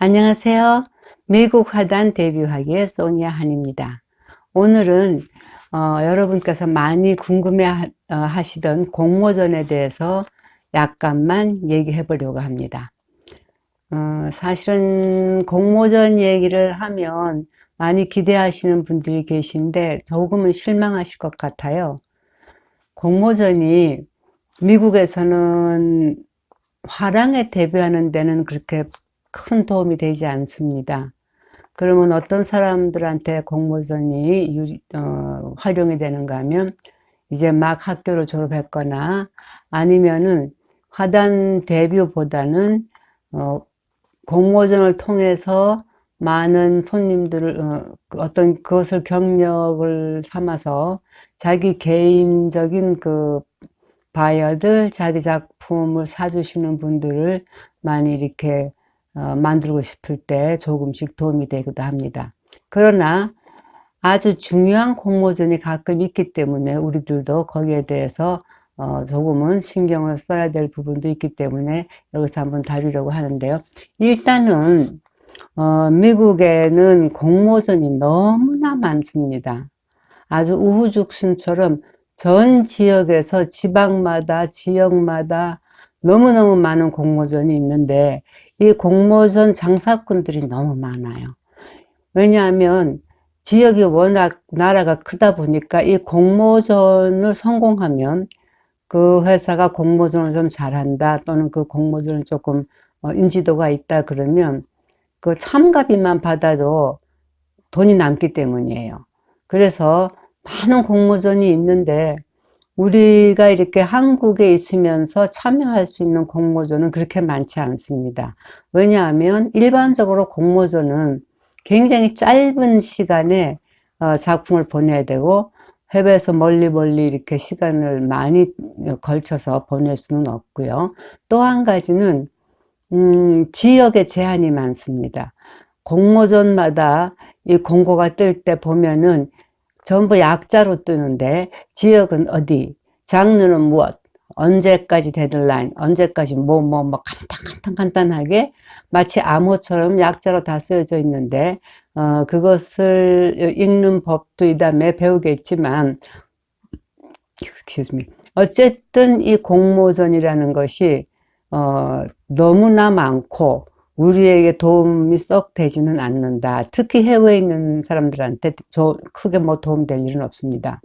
안녕하세요. 미국 화단 데뷔하기의 소니아 한입니다. 오늘은 어, 여러분께서 많이 궁금해 하, 어, 하시던 공모전에 대해서 약간만 얘기해 보려고 합니다. 어, 사실은 공모전 얘기를 하면 많이 기대하시는 분들이 계신데 조금은 실망하실 것 같아요. 공모전이 미국에서는 화랑에 데뷔하는 데는 그렇게 큰 도움이 되지 않습니다. 그러면 어떤 사람들한테 공모전이 유리, 어, 활용이 되는가 하면 이제 막 학교를 졸업했거나 아니면은 화단 데뷔보다는 어, 공모전을 통해서 많은 손님들을 어, 어떤 그것을 경력을 삼아서 자기 개인적인 그 바이어들 자기 작품을 사주시는 분들을 많이 이렇게 어, 만들고 싶을 때 조금씩 도움이 되기도 합니다. 그러나 아주 중요한 공모전이 가끔 있기 때문에 우리들도 거기에 대해서 어, 조금은 신경을 써야 될 부분도 있기 때문에 여기서 한번 다루려고 하는데요. 일단은 어, 미국에는 공모전이 너무나 많습니다. 아주 우후죽순처럼 전 지역에서 지방마다 지역마다 너무너무 많은 공모전이 있는데 이 공모전 장사꾼들이 너무 많아요. 왜냐하면 지역이 워낙 나라가 크다 보니까 이 공모전을 성공하면 그 회사가 공모전을 좀 잘한다 또는 그 공모전을 조금 어, 인지도가 있다 그러면 그 참가비만 받아도 돈이 남기 때문이에요. 그래서 많은 공모전이 있는데 우리가 이렇게 한국에 있으면서 참여할 수 있는 공모전은 그렇게 많지 않습니다. 왜냐하면 일반적으로 공모전은 굉장히 짧은 시간에 어, 작품을 보내야 되고 해외에서 멀리 멀리 이렇게 시간을 많이 걸쳐서 보낼 수는 없고요. 또 한 가지는 음, 지역의 제한이 많습니다. 공모전마다 이 공고가 뜰 때 보면은 전부 약자로 뜨는데 지역은 어디, 장르는 무엇, 언제까지 데드라인, 언제까지 뭐 뭐 뭐 간단 간단 간단하게 마치 암호처럼 약자로 다 쓰여져 있는데 어, 그것을 읽는 법도 이 다음에 배우겠지만. 어쨌든 이 공모전이라는 것이 어, 너무나 많고 우리에게 도움이 썩 되지는 않는다. 특히 해외에 있는 사람들한테 저 크게 뭐 도움 될 일은 없습니다.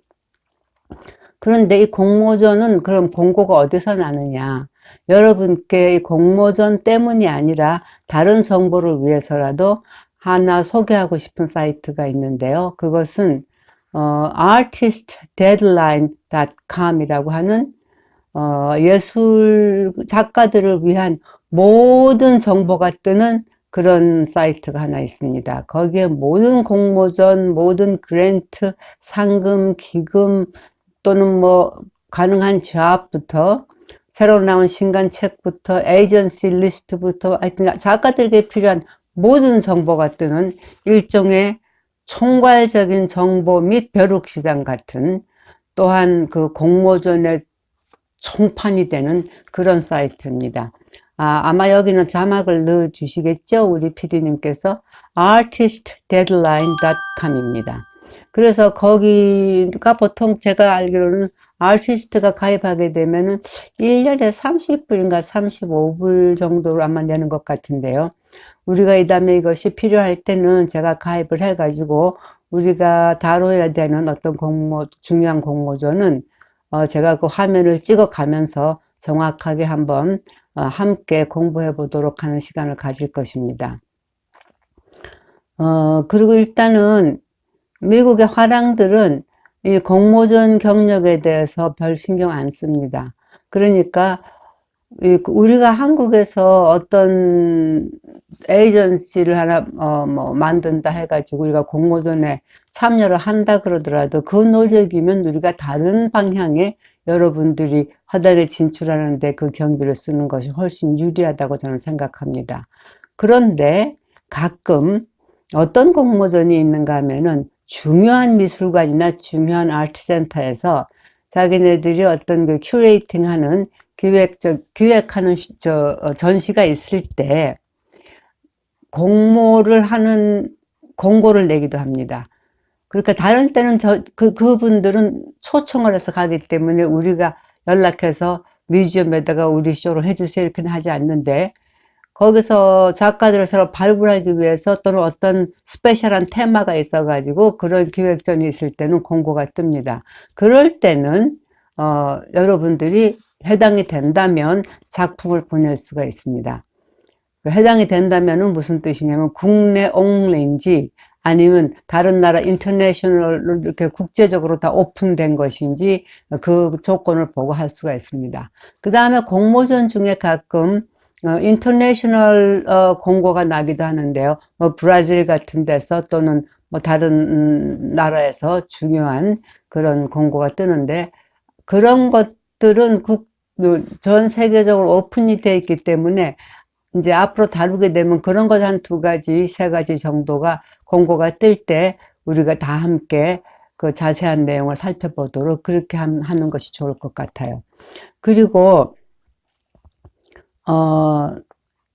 그런데 이 공모전은 그럼 공고가 어디서 나느냐? 여러분께 이 공모전 때문이 아니라 다른 정보를 위해서라도 하나 소개하고 싶은 사이트가 있는데요. 그것은 어, artistdeadline.com이라고 하는 어, 예술 작가들을 위한 모든 정보가 뜨는 그런 사이트가 하나 있습니다. 거기에 모든 공모전, 모든 그랜트, 상금, 기금 또는 뭐 가능한 잡부터 새로 나온 신간 책부터 에이전시 리스트부터 하여튼 작가들에게 필요한 모든 정보가 뜨는 일종의 총괄적인 정보 및 벼룩시장 같은 또한 그 공모전의 총판이 되는 그런 사이트입니다. 아, 아마 여기는 자막을 넣어 주시겠죠? 우리 PD님께서 artistdeadline.com입니다. 그래서 거기가 보통 제가 알기로는 아티스트가 가입하게 되면은 1년에 30불인가 35불 정도로 아마 내는 것 같은데요. 우리가 이 다음에 이것이 필요할 때는 제가 가입을 해가지고 우리가 다뤄야 되는 어떤 공모, 중요한 공모전은 어, 제가 그 화면을 찍어 가면서 정확하게 한번 어, 함께 공부해 보도록 하는 시간을 가질 것입니다. 어, 그리고 일단은 미국의 화랑들은 이 공모전 경력에 대해서 별 신경 안 씁니다. 그러니까 우리가 한국에서 어떤 에이전시를 하나 어, 뭐 만든다 해가지고 우리가 공모전에 참여를 한다 그러더라도 그 노력이면 우리가 다른 방향에 여러분들이 화단에 진출하는데 그 경비를 쓰는 것이 훨씬 유리하다고 저는 생각합니다. 그런데 가끔 어떤 공모전이 있는가 하면은 중요한 미술관이나 중요한 아트센터에서 자기네들이 어떤 그 큐레이팅 하는 기획적, 기획하는 저, 어, 전시가 있을 때 공모를 하는 공고를 내기도 합니다. 그러니까 다른 때는 저, 그, 그분들은 초청을 해서 가기 때문에 우리가 연락해서 뮤지엄에다가 우리 쇼를 해주세요. 이렇게는 하지 않는데, 거기서 작가들을 서로 발굴하기 위해서 또는 어떤 스페셜한 테마가 있어 가지고 그런 기획전이 있을 때는 공고가 뜹니다. 그럴 때는, 어, 여러분들이 해당이 된다면 작품을 보낼 수가 있습니다. 그 해당이 된다면은 무슨 뜻이냐면 국내 only인지 아니면 다른 나라 인터내셔널로 이렇게 국제적으로 다 오픈된 것인지 그 조건을 보고 할 수가 있습니다. 그 다음에 공모전 중에 가끔 어, 인터내셔널 어, 공고가 나기도 하는데요. 뭐 브라질 같은 데서 또는 뭐 다른 음, 나라에서 중요한 그런 공고가 뜨는데 그런 것들은 국, 그전 세계적으로 오픈이 되어 있기 때문에 이제 앞으로 다루게 되면 그런 것 한 두 가지, 세 가지 정도가 공고가 뜰 때 우리가 다 함께 그 자세한 내용을 살펴보도록 그렇게 함- 하는 것이 좋을 것 같아요. 그리고, 어,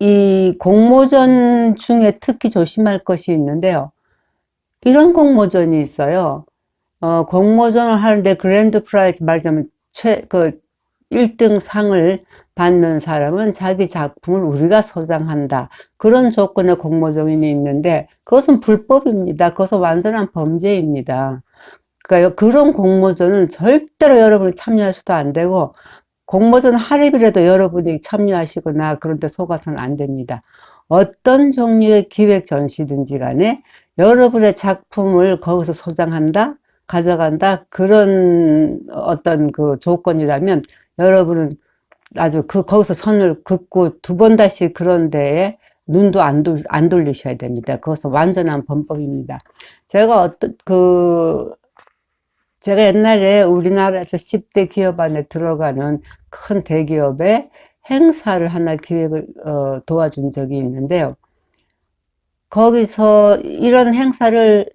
이 공모전 중에 특히 조심할 것이 있는데요. 이런 공모전이 있어요. 어, 공모전을 하는데 그랜드 프라이즈 말하자면 최, 그 1등 상을 받는 사람은 자기 작품을 우리가 소장한다. 그런 조건의 공모전이 있는데 그것은 불법입니다. 그것은 완전한 범죄입니다. 그러니까 그런 공모전은 절대로 여러분이 참여하셔도 안 되고 공모전 하립이라도 여러분이 참여하시거나 그런 데 속아서는 안 됩니다. 어떤 종류의 기획 전시든지 간에 여러분의 작품을 거기서 소장한다, 가져간다, 그런 어떤 그 조건이라면 여러분은 아주 그, 거기서 선을 긋고 두 번 다시 그런 데에 눈도 안, 돌, 안 돌리셔야 됩니다. 그것은 완전한 범법입니다. 제가 어떤, 그, 제가 옛날에 우리나라에서 10대 기업 안에 들어가는 큰 대기업에 행사를 하나 기획을 어, 도와준 적이 있는데요. 거기서 이런 행사를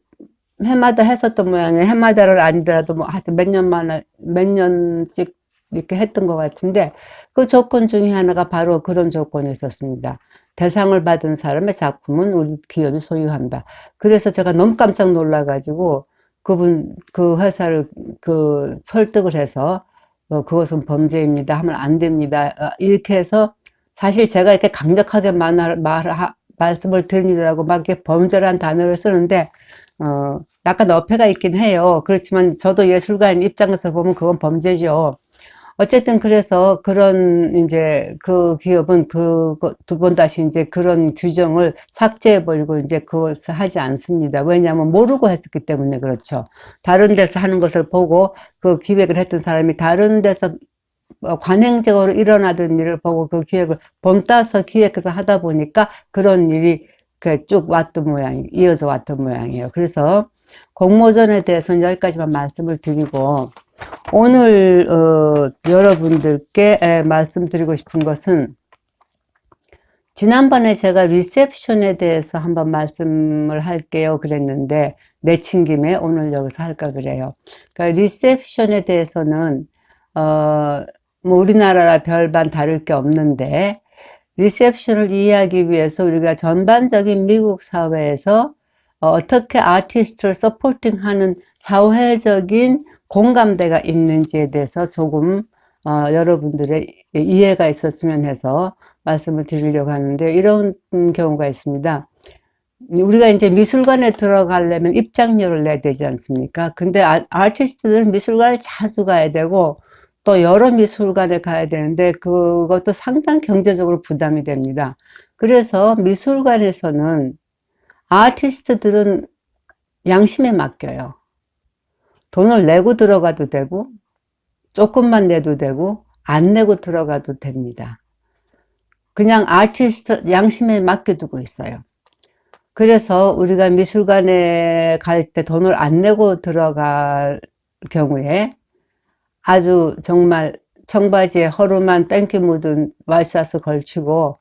해마다 했었던 모양이에요. 해마다를 아니더라도 뭐 하여튼 몇 년 만에, 몇 년씩 이렇게 했던 것 같은데 그 조건 중에 하나가 바로 그런 조건이 있었습니다. 대상을 받은 사람의 작품은 우리 기업이 소유한다. 그래서 제가 너무 깜짝 놀라가지고 그분, 그 회사를 그 설득을 해서 어, 그것은 범죄입니다. 하면 안 됩니다. 어, 이렇게 해서 사실 제가 이렇게 강력하게 말, 말, 말씀을 드리느라고 막 이렇게 범죄란 단어를 쓰는데, 어, 약간 어폐가 있긴 해요. 그렇지만 저도 예술가인 입장에서 보면 그건 범죄죠. 어쨌든 그래서 그런 이제 그 기업은 그 두 번 다시 이제 그런 규정을 삭제해 버리고 이제 그것을 하지 않습니다. 왜냐하면 모르고 했었기 때문에 그렇죠. 다른 데서 하는 것을 보고 그 기획을 했던 사람이 다른 데서 어, 관행적으로 일어나던 일을 보고 그 기획을 본따서 기획해서 하다 보니까 그런 일이 그쭉 왔던 모양, 이어져 왔던 모양이에요. 그래서 공모전에 대해서는 여기까지만 말씀을 드리고 오늘 어, 여러분들께 에, 말씀드리고 싶은 것은 지난번에 제가 리셉션에 대해서 한번 말씀을 할게요 그랬는데 내친 김에 오늘 여기서 할까 그래요. 그러니까 리셉션에 대해서는 어, 뭐 우리나라라 별반 다를 게 없는데 리셉션을 이해하기 위해서 우리가 전반적인 미국 사회에서 어, 어떻게 아티스트를 서포팅하는 사회적인 공감대가 있는지에 대해서 조금 어, 여러분들의 이해가 있었으면 해서 말씀을 드리려고 하는데 이런 경우가 있습니다. 우리가 이제 미술관에 들어가려면 입장료를 내야 되지 않습니까? 근데 아, 아티스트들은 미술관을 자주 가야 되고 또 여러 미술관에 가야 되는데 그것도 상당 경제적으로 부담이 됩니다. 그래서 미술관에서는 아티스트들은 양심에 맡겨요. 돈을 내고 들어가도 되고 조금만 내도 되고 안 내고 들어가도 됩니다. 그냥 아티스트 양심에 맡겨두고 있어요. 그래서 우리가 미술관에 갈 때 돈을 안 내고 들어갈 경우에 아주 정말 청바지에 허름한 뺑기 묻은 와이셔츠 걸치고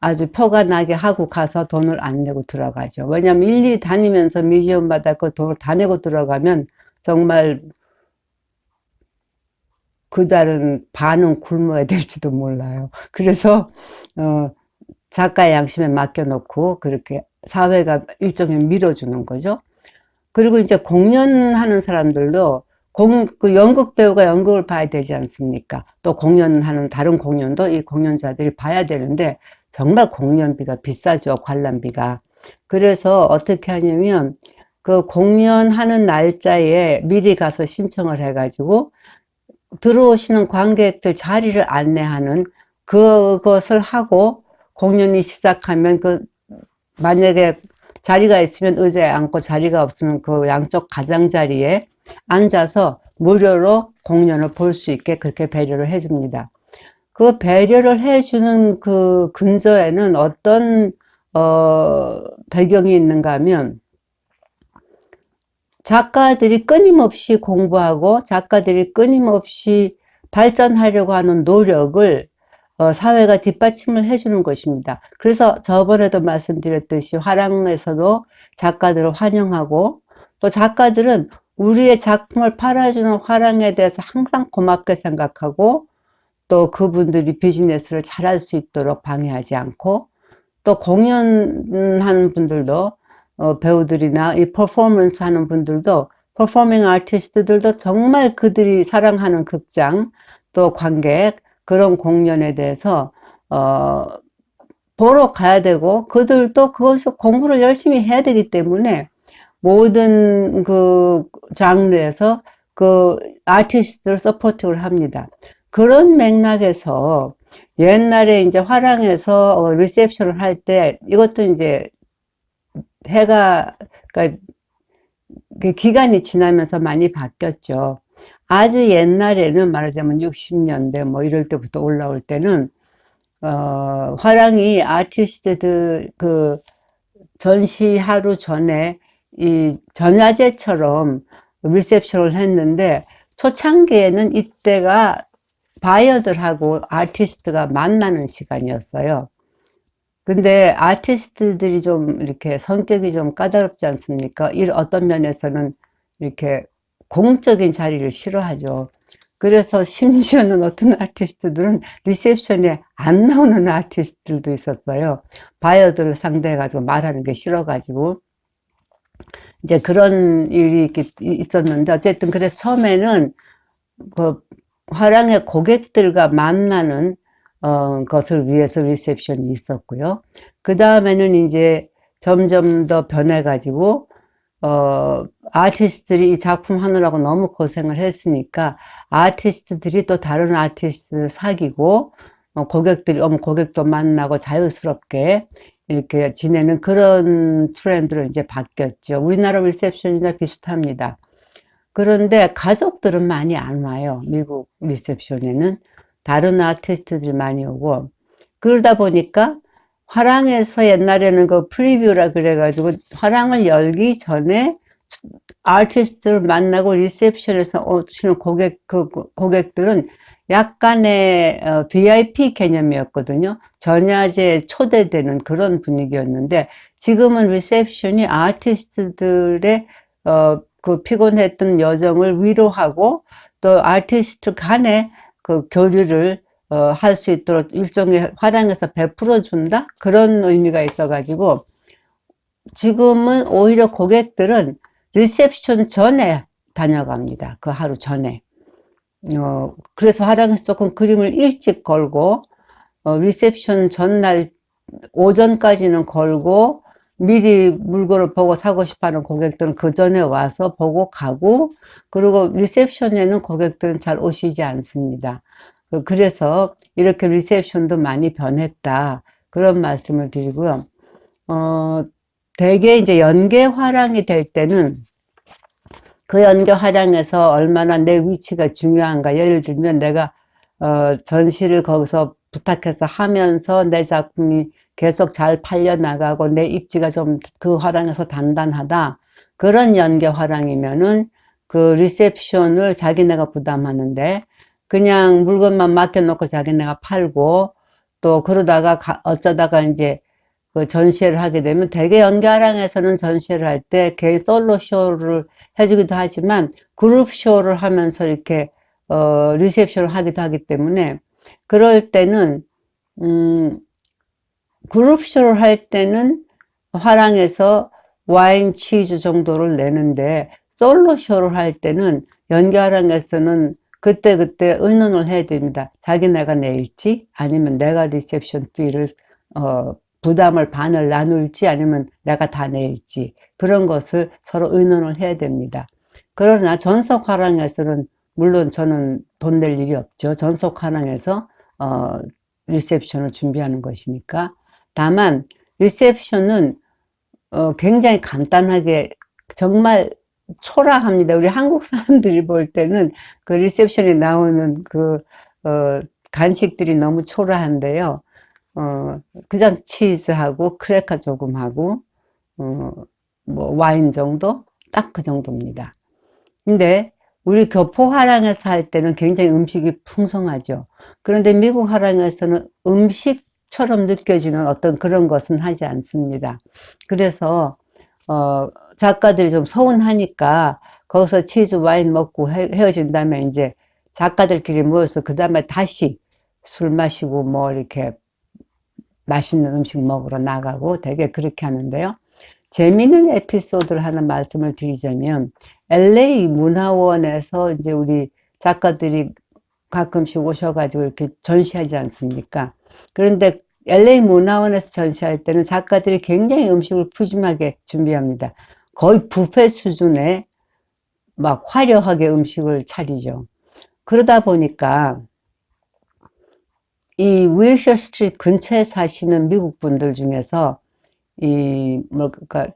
아주 표가 나게 하고 가서 돈을 안 내고 들어가죠. 왜냐하면 일일이 다니면서 뮤지엄마다 그 돈을 다 내고 들어가면 정말 그 달은 반은 굶어야 될지도 몰라요. 그래서 어, 작가의 양심에 맡겨놓고 그렇게 사회가 일종의 밀어주는 거죠. 그리고 이제 공연하는 사람들도 공, 그 연극 배우가 연극을 봐야 되지 않습니까? 또 공연하는 다른 공연도 이 공연자들이 봐야 되는데 정말 공연비가 비싸죠. 관람비가. 그래서 어떻게 하냐면 그 공연하는 날짜에 미리 가서 신청을 해가지고 들어오시는 관객들 자리를 안내하는 그것을 하고 공연이 시작하면 그 만약에 자리가 있으면 의자에 앉고 자리가 없으면 그 양쪽 가장자리에 앉아서 무료로 공연을 볼 수 있게 그렇게 배려를 해줍니다. 그 배려를 해주는 그 근저에는 어떤 어, 배경이 있는가 하면 작가들이 끊임없이 공부하고 작가들이 끊임없이 발전하려고 하는 노력을 어, 사회가 뒷받침을 해주는 것입니다. 그래서 저번에도 말씀드렸듯이 화랑에서도 작가들을 환영하고 또 작가들은 우리의 작품을 팔아주는 화랑에 대해서 항상 고맙게 생각하고 또 그분들이 비즈니스를 잘할 수 있도록 방해하지 않고 또 공연하는 분들도 어, 배우들이나 이 퍼포먼스 하는 분들도 퍼포밍 아티스트들도 정말 그들이 사랑하는 극장 또 관객 그런 공연에 대해서 어, 보러 가야 되고 그들도 그것을 공부를 열심히 해야 되기 때문에 모든 그 장르에서 그 아티스트를 서포트를 합니다. 그런 맥락에서 옛날에 이제 화랑에서 어, 리셉션을 할 때 이것도 이제 해가 그러니까 그 기간이 지나면서 많이 바뀌었죠. 아주 옛날에는 말하자면 60년대 뭐 이럴 때부터 올라올 때는 어, 화랑이 아티스트들 그 전시 하루 전에 이 전야제처럼 리셉션을 했는데 초창기에는 이때가 바이어들하고 아티스트가 만나는 시간이었어요. 근데 아티스트들이 좀 이렇게 성격이 좀 까다롭지 않습니까? 이 어떤 면에서는 이렇게 공적인 자리를 싫어하죠. 그래서 심지어는 어떤 아티스트들은 리셉션에 안 나오는 아티스트들도 있었어요. 바이어들을 상대해가지고 말하는 게 싫어가지고. 이제 그런 일이 있었는데, 어쨌든 그래서 처음에는 그 화랑의 고객들과 만나는 어, 것을 위해서 리셉션이 있었고요. 그 다음에는 이제 점점 더 변해가지고, 어, 아티스트들이 이 작품 하느라고 너무 고생을 했으니까, 아티스트들이 또 다른 아티스트를 사귀고, 어, 고객들이, 어, 고객도 만나고 자유스럽게 이렇게 지내는 그런 트렌드로 이제 바뀌었죠. 우리나라 리셉션이나 비슷합니다. 그런데 가족들은 많이 안 와요. 미국 리셉션에는. 다른 아티스트들이 많이 오고. 그러다 보니까 화랑에서 옛날에는 그 프리뷰라 그래가지고 화랑을 열기 전에 아티스트를 만나고 리셉션에서 오시는 고객, 그 고객들은 약간의 어, VIP 개념이었거든요. 전야제에 초대되는 그런 분위기였는데 지금은 리셉션이 아티스트들의 어, 그 피곤했던 여정을 위로하고 또 아티스트 간에 그 교류를 어, 할 수 있도록 일종의 화장에서 베풀어 준다? 그런 의미가 있어 가지고 지금은 오히려 고객들은 리셉션 전에 다녀갑니다. 그 하루 전에. 어, 그래서 화장에서 조금 그림을 일찍 걸고 어, 리셉션 전날 오전까지는 걸고 미리 물건을 보고 사고 싶어 하는 고객들은 그 전에 와서 보고 가고, 그리고 리셉션에는 고객들은 잘 오시지 않습니다. 그래서 이렇게 리셉션도 많이 변했다. 그런 말씀을 드리고요. 어, 대개 이제 연계 화랑이 될 때는 그 연계 화랑에서 얼마나 내 위치가 중요한가. 예를 들면 내가 어, 전시를 거기서 부탁해서 하면서 내 작품이 계속 잘 팔려나가고 내 입지가 좀 그 화랑에서 단단하다. 그런 연계 화랑이면은 그 리셉션을 자기네가 부담하는데 그냥 물건만 맡겨놓고 자기네가 팔고 또 그러다가 가, 어쩌다가 이제 그 전시회를 하게 되면 대개 연계화랑에서는 전시회를 할 때 개인 솔로 쇼를 해주기도 하지만 그룹 쇼를 하면서 이렇게 어 리셉션을 하기도 하기 때문에 그럴 때는 음 그룹 쇼를 할 때는 화랑에서 와인 치즈 정도를 내는데 솔로 쇼를 할 때는 연기화랑에서는 그때그때 의논을 해야 됩니다. 자기네가 낼지 아니면 내가 리셉션 피를 어, 부담을 반을 나눌지 아니면 내가 다 낼지 그런 것을 서로 의논을 해야 됩니다. 그러나 전속 화랑에서는 물론 저는 돈 낼 일이 없죠. 전속 화랑에서 어, 리셉션을 준비하는 것이니까. 다만 리셉션은 어, 굉장히 간단하게 정말 초라합니다. 우리 한국 사람들이 볼 때는 그 리셉션에 나오는 그 어, 간식들이 너무 초라한데요. 어, 그냥 치즈하고 크래커 조금 하고 어, 뭐 와인 정도 딱 그 정도입니다. 근데 우리 교포 화랑에서 할 때는 굉장히 음식이 풍성하죠. 그런데 미국 화랑에서는 음식 처럼 느껴지는 어떤 그런 것은 하지 않습니다. 그래서 어, 작가들이 좀 서운하니까 거기서 치즈 와인 먹고 헤, 헤어진 다음에 이제 작가들끼리 모여서 그 다음에 다시 술 마시고 뭐 이렇게 맛있는 음식 먹으러 나가고 되게 그렇게 하는데요. 재미있는 에피소드를 하나 말씀을 드리자면 LA 문화원에서 이제 우리 작가들이 가끔씩 오셔가지고 이렇게 전시하지 않습니까? 그런데 LA 문화원에서 전시할 때는 작가들이 굉장히 음식을 푸짐하게 준비합니다. 거의 뷔페 수준의 막 화려하게 음식을 차리죠. 그러다 보니까 이 윌셔 스트리트 근처에 사시는 미국 분들 중에서 이 뭐까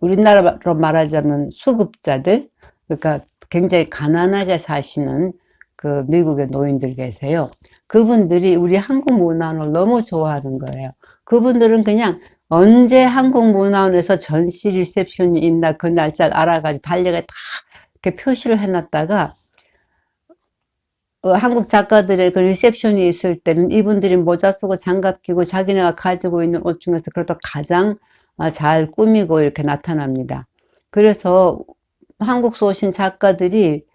우리나라로 말하자면 수급자들 그러니까 굉장히 가난하게 사시는 그 미국의 노인들 계세요. 그분들이 우리 한국 문화를 너무 좋아하는 거예요. 그분들은 그냥 언제 한국 문화원에서 전시 리셉션이 있나 그 날짜를 알아가지고 달력에 다 이렇게 표시를 해놨다가 어, 한국 작가들의 그 리셉션이 있을 때는 이분들이 모자 쓰고 장갑 끼고 자기네가 가지고 있는 옷 중에서 그래도 가장 아, 잘 꾸미고 이렇게 나타납니다. 그래서 한국서 오신 작가들이 아,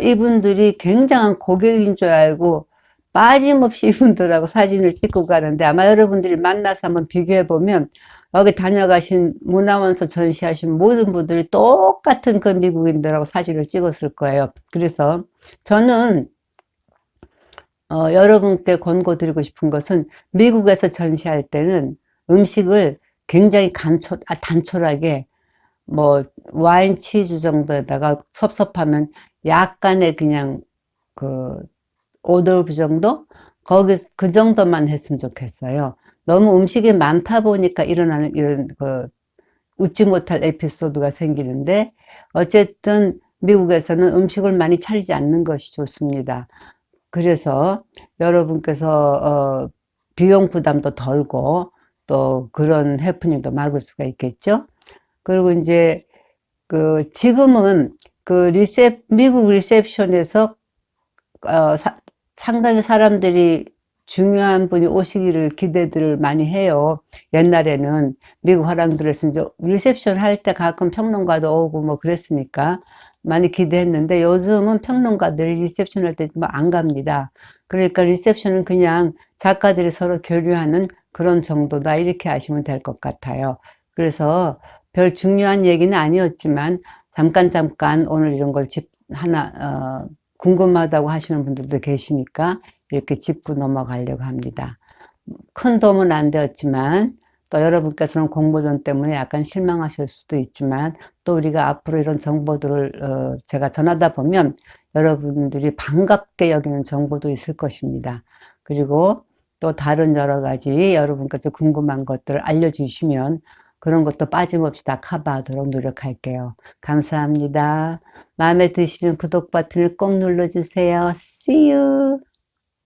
이분들이 굉장한 고객인 줄 알고 빠짐없이 이분들하고 사진을 찍고 가는데 아마 여러분들이 만나서 한번 비교해 보면 여기 다녀가신 문화원서 전시하신 모든 분들이 똑같은 그 미국인들하고 사진을 찍었을 거예요. 그래서 저는 어, 여러분께 권고드리고 싶은 것은 미국에서 전시할 때는 음식을 굉장히 간초, 아, 단촐하게 뭐 와인 치즈 정도에다가 섭섭하면 약간의 그냥 그 오더브 정도 거기 그 정도만 했으면 좋겠어요. 너무 음식이 많다 보니까 일어나는 이런 그 웃지 못할 에피소드가 생기는데 어쨌든 미국에서는 음식을 많이 차리지 않는 것이 좋습니다. 그래서 여러분께서 어 비용 부담도 덜고 또 그런 해프닝도 막을 수가 있겠죠. 그리고 이제 그 지금은 그 리셉 미국 리셉션에서 어 사, 상당히 사람들이 중요한 분이 오시기를 기대들을 많이 해요. 옛날에는 미국 화랑들에서 이제 리셉션 할 때 가끔 평론가도 오고 뭐 그랬으니까 많이 기대했는데 요즘은 평론가들이 리셉션 할 때 안 갑니다. 그러니까 리셉션은 그냥 작가들이 서로 교류하는 그런 정도다 이렇게 아시면 될 것 같아요. 그래서 별 중요한 얘기는 아니었지만 잠깐 잠깐 오늘 이런 걸 집 하나 어, 궁금하다고 하시는 분들도 계시니까 이렇게 짚고 넘어가려고 합니다. 큰 도움은 안 되었지만 또 여러분께서는 공모전 때문에 약간 실망하실 수도 있지만 또 우리가 앞으로 이런 정보들을 어, 제가 전하다 보면 여러분들이 반갑게 여기는 정보도 있을 것입니다. 그리고 또 다른 여러 가지 여러분께서 궁금한 것들을 알려주시면 그런 것도 빠짐없이 다 커버하도록 노력할게요. 감사합니다. 마음에 드시면 구독 버튼을 꼭 눌러주세요. See you!